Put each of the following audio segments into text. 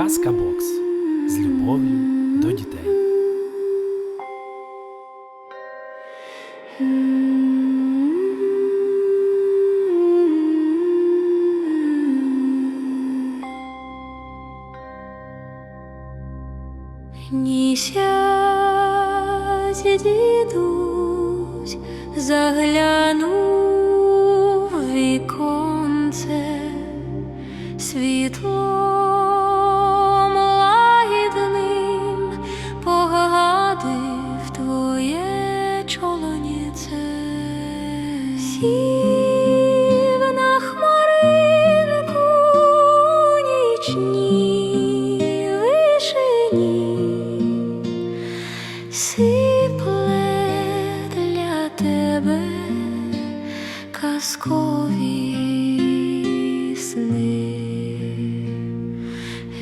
Казка Бокс з любов'ю до дітей. Місяць дідусь заглянув віконце світлом сів на хмаринку нічній сипле тебе казкові сни.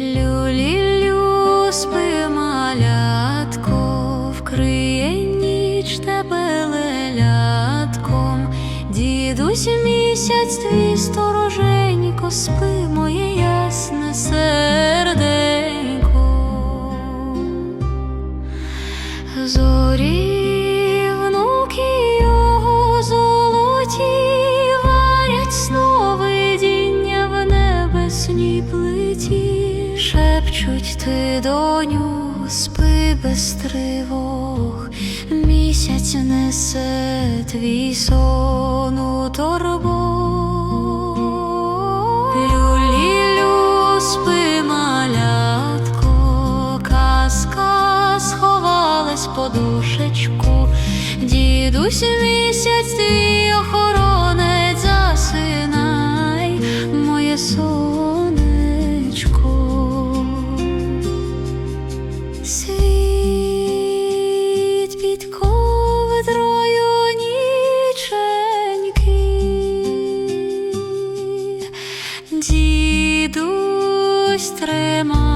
Люлілю спи ніч тебе лелятком, дідусь місяць твій стороженько, спи моє ясне серденько. Зорі внуки його золоті варять сновидіння в небесній плиті, шепчуть ти доню, спи без тривог, місяць несе твій сон у торбу, Люлілю, спи, малятко, казка сховалась подушечку, дідусь місяць твій дідусь